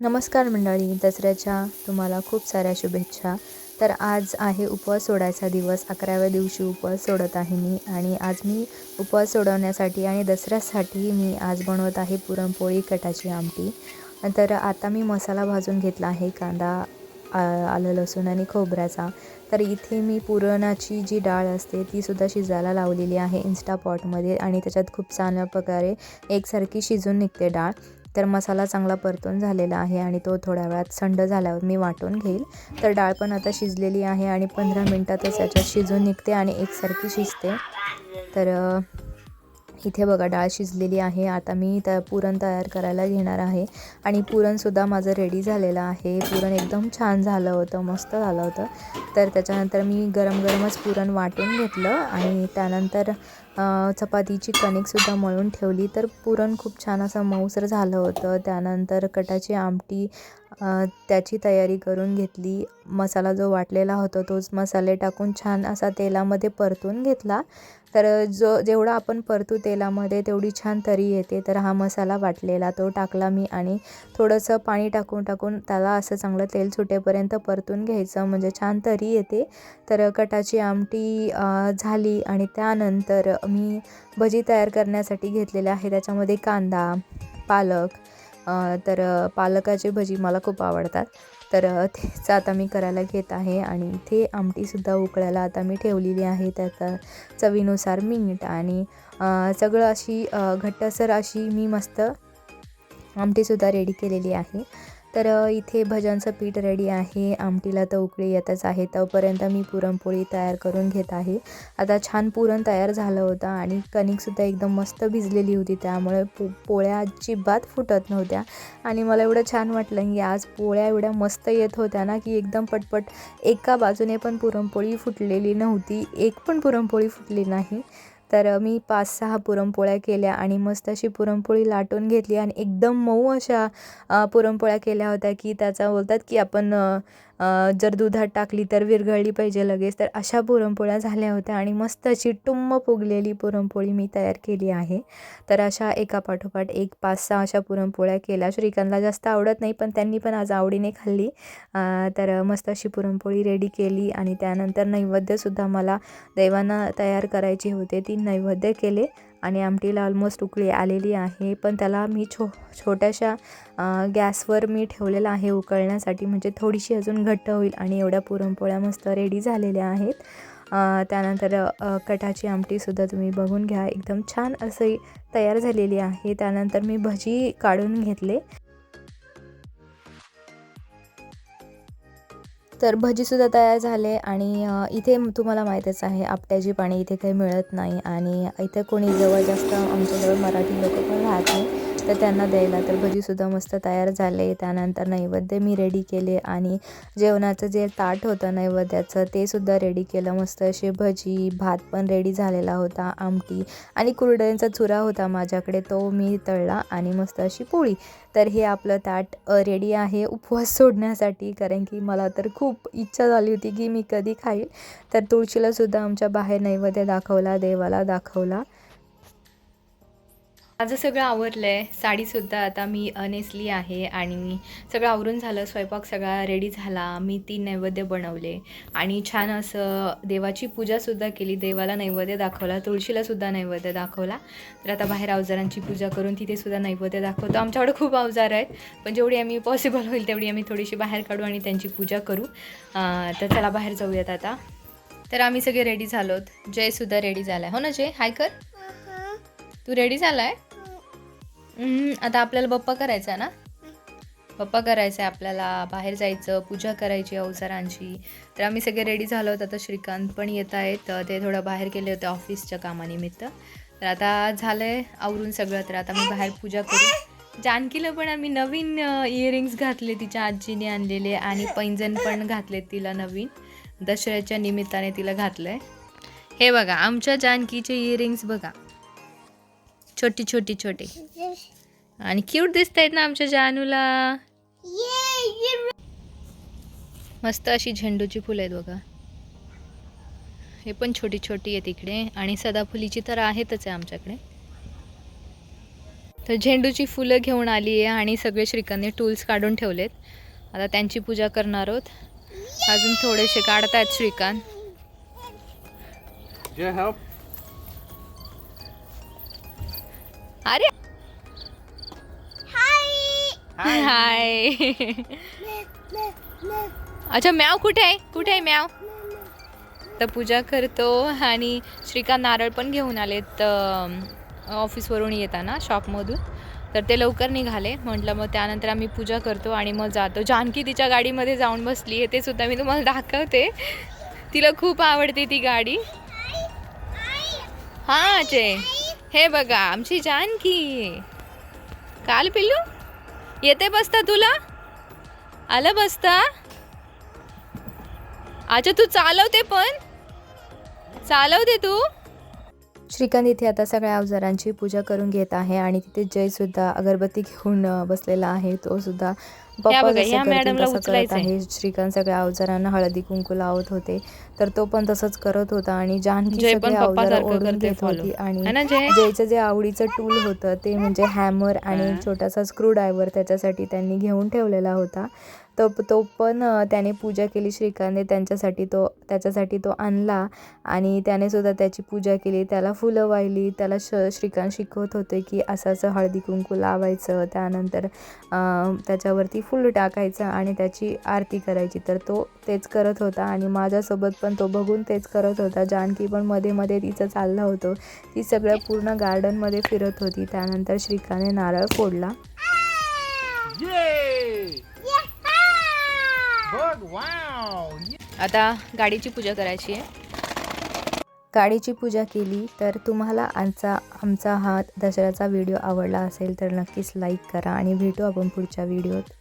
नमस्कार मंडळी दसऱ्याच्या तुम्हाला खूप साऱ्या शुभेच्छा. तर आज आहे उपवास सोडायचा दिवस. अकराव्या दिवशी उपवास सोडत आहे मी आणि आज मी उपवास सोडवण्यासाठी आणि दसऱ्यासाठी मी आज बनवत आहे पुरणपोळी कटाची आमटी. तर आता मी मसाला भाजून घेतला आहे कांदा आ- आलं लसूण आणि खोबऱ्याचा. तर इथे मी पुरणाची जी डाळ असते तीसुद्धा शिजायला लावलेली आहे इन्स्टापॉटमध्ये आणि त्याच्यात खूप चांगल्या प्रकारे एकसारखी शिजून निघते डाळ. तर मसाला चांगला परतून झालेला आहे आणि तो थोड्या वेळात थंड झाल्यावर मी वाटून घेईल. तर डाळ पण आता शिजलेली आहे आणि पंधरा मिनटातच याच्यात शिजून निघते आणि एकसारखी शिजते. तर इथे बघा डाळ शिजलेली आहे. आता मी त्या पुरण तयार करायला घेणार आहे. आणि पुरणसुद्धा माझं रेडी झालेलं आहे. पुरण एकदम छान झालं होतं मस्त झालं होतं. तर त्याच्यानंतर मी गरम गरमच पुरण वाटून घेतलं आणि त्यानंतर चपातीची कणिकसुद्धा मळून ठेवली. तर पुरण खूप छान असं मऊसर झालं होतं. त्यानंतर कटाची आमटी त्याची तयारी करून घेतली. मसाला जो वाटलेला होता तोच मसाले टाकून छान असा तेलामध्ये परतून घेतला. तर जो जेवढा आपण परतू तेलामध्ये तेवढी छान तरी येते. तर हा मसाला वाटलेला तो टाकला मी आणि थोडंसं पाणी टाकून टाकून त्याला असं चांगलं तेल सुटेपर्यंत परतून घ्यायचं. म्हणजे छान तरी येते. तर कटाची आमटी झाली आणि त्यानंतर मी भजी तयार करण्यासाठी घेतलेले आहे त्याच्यामध्ये कांदा पालक तर पालकाची भजी मला खूप आवडतात. तर अ, तेच आता मी करायला घेत आहे आणि इथे आमटीसुद्धा उकळायला आता मी ठेवलेली आहे त्याचा चवीनुसार मीठ आणि सगळं अशी घट्टसर अशी मी मस्त आमटीसुद्धा रेडी केलेली आहे. तर इथे भजांचं पीठ रेडी आहे. आमटीला तर उकळी येतच आहे. तोपर्यंत मी पुरणपोळी तयार करून घेत आहे. आता छान पुरण तयार झालं होतं आणि कणिकसुद्धा एकदम मस्त भिजलेली होती. त्यामुळे पो पोळ्या अजिबात फुटत नव्हत्या. आणि मला एवढं छान वाटलं की आज पोळ्या एवढ्या मस्त येत होत्या ना की एकदम पटपट एका बाजूने पण पुरणपोळी फुटलेली नव्हती. एक पण पुरणपोळी फुटली नाही. तर मी पाच सहा पुरणपोळ्या केल्या आणि मस्त अशी पुरणपोळी लाटून घेतली आणि एकदम मऊ अशा पुरणपोळ्या केल्या होत्या की त्याचा बोलतात की आपण जर दुधात टाकली तर विरघळली पाहिजे लगेच. तर अशा पुरणपोळ्या झाल्या होत्या आणि मस्त अशी टुम्म फुगलेली पुरणपोळी मी तयार केली आहे. तर अशा एका पाठोपाठ एक पाच सहा अशा पुरणपोळ्या केल्या. श्रीकांतला जास्त आवडत नाही पण त्यांनी पण आज आवडीने खाल्ली. तर मस्त अशी पुरणपोळी रेडी केली आणि त्यानंतर नैवेद्यसुद्धा मला देवांना तयार करायचे होते. ती नैवेद्य केले. आणि आमटीला ऑलमोस्ट उकळी आलेली आहे. पण त्याला मी छो छोट्याशा गॅसवर मी ठेवलेलं आहे उकळण्यासाठी. म्हणजे थोडीशी अजून घट्ट होईल आणि एवढ्या पुरणपोळ्या मस्त रेडी झालेल्या आहेत. त्यानंतर कटाची आमटीसुद्धा तुम्ही बघून घ्या. एकदम छान असे तयार झालेली आहे. त्यानंतर मी भजी काढून घेतले. तर भजीसुद्धा तयार झाले आणि इथे तुम्हाला माहीतच आहे आपट्याची पाणी इथे काही मिळत नाही आणि इथे कोणी जवळ जास्त आमच्याजवळ मराठी लोक पण राहत नाही. तर त्यांना द्यायला तर भजीसुद्धा मस्त तयार झाले. त्यानंतर नैवेद्य मी रेडी केले आणि जेवणाचं जे ताट होतं नैवेद्याचं ते सुद्धा रेडी केलं. मस्त असे भजी भात पण रेडी झालेला होता आमटी आणि कुरडयांचा चुरा होता माझ्याकडे तो मी तळला आणि मस्त अशी पोळी. तर हे आपलं ताट रेडी आहे उपवास सोडण्यासाठी. कारण की मला तर खूप इच्छा झाली होती की मी कधी खाईल. तर तुळशीलासुद्धा आमच्या बाहेर नैवेद्य दाखवला देवाला दाखवला. माझं सगळं आवरलं आहे साडीसुद्धा आता मी अ, नेसली आहे आणि सगळं आवरून झालं. स्वयंपाक सगळा रेडी झाला. मी तीन नैवेद्य बनवले. आणि छान असं देवाची पूजासुद्धा केली. देवाला नैवेद्य दाखवला. तुळशीला सुद्धा नैवेद्य दाखवला. तर आता बाहेर अवजारांची पूजा करून तिथे सुद्धा नैवेद्य दाखवतो. आमच्याकडे खूप अवजार आहेत. पण जेवढी आम्ही पॉसिबल होईल तेवढी आम्ही थोडीशी बाहेर काढू आणि त्यांची पूजा करू. तर चला बाहेर जाऊयात आता. तर आम्ही सगळे रेडी झालोत. जयसुद्धा रेडी झाला आहे हो ना जय? हाय कर. तू रेडी झाला आहे आता आपल्याला बप्पा करायचा ना? बप्पा करायचा आहे आपल्याला. बाहेर जायचं पूजा करायची अवजारांची. तर आम्ही सगळे रेडी झालो होतो आता श्रीकांत पण येत आहेत. ते थोडं बाहेर गेले होते ऑफिसच्या कामानिमित्त. तर आता झालं आहे आवरून सगळं. तर आता मी बाहेर पूजा करू. जानकीला पण आम्ही नवीन इयरिंग्स घातले तिच्या आजीने आणलेले आणि पैंजण पण घातले तिला नवीन. दसऱ्याच्या निमित्ताने तिला घातलं आहे हे बघा आमच्या जानकीचे इयरिंग्स बघा. छोटी छोटी छोटी. आणि क्यूट दिसत आहेत ना आमच्या जानूला. मस्त अशी झेंडूची फुलं आहेत बघा. हे पण छोटी छोटी आहेत इकडे. आणि सदाफुलीची तर आहेतच आहे आमच्याकडे. तर झेंडूची फुलं घेऊन आली आहे आणि सगळे श्रीकांतने टूल्स काढून ठेवलेत. आता त्यांची पूजा करणार आहोत. अजून थोडेसे काढतायत श्रीकांत. अरे. हाय. अच्छा म्याव कुठे आहे? कुठे आहे म्याव? तर पूजा करतो आणि श्रीकांत नारळ पण घेऊन आलेत ऑफिसवरून येताना शॉपमधून. तर ते लवकर निघाले. म्हटलं मग त्यानंतर आम्ही पूजा करतो आणि मग जातो. जानकी तिच्या गाडीमध्ये जाऊन बसली आहे ते सुद्धा मी तुम्हाला दाखवते. तिला खूप आवडते ती गाडी. हां अजय. हे बघा आमची जानकी. काल पिल्लू? येते बसता तुला? आलं बसता? अच्छा तू चालवते पण? चालवते तू? श्रीकांत इथे आता सगळ्या अवजारांची पूजा करून घेत आहे आणि तिथे जय सुद्धा अगरबत्ती घेऊन बसलेला आहे तो सुद्धा पप्पा जसं करतील तसं करत. आहे श्रीकांत सगळ्या अवजारांना हळदी कुंकू लावत होते तर तो पण तसंच करत होता आणि जानकी सगळे अवजार ओढून घेत. होती आणि जयचं जे आवडीचं टूल होतं ते म्हणजे हॅमर आणि. एक छोटासा स्क्रू ड्रायव्हर त्याच्यासाठी त्यांनी घेऊन ठेवलेला होता तो तो पण त्याने पूजा केली श्रीकांतने त्यांच्यासाठी तो त्याच्यासाठी तो आणला आणि त्याने सुद्धा त्याची पूजा केली. त्याला फुलं वाहिली. त्याला श श्रीकांत शिकवत होते की असं असं हळदी कुंकू लावायचं. त्यानंतर त्याच्यावरती फुलं टाकायचं आणि त्याची आरती करायची. तर तो तेच करत होता आणि माझ्यासोबत पण तो बघून तेच करत होता. जानकी पण मध्ये मध्ये तिचं चाललं होतं. ती सगळं पूर्ण गार्डनमध्ये फिरत होती. त्यानंतर श्रीकांतने नारळ फोडला. Yay! आता गाडीची पूजा करायची आहे. गाडीची पूजा केली तर तुम्हाला आजचा आमचा हा दसऱ्याचा व्हिडिओ आवडला असेल तर नक्कीच लाईक करा आणि भेटू आपण पुढच्या व्हिडिओत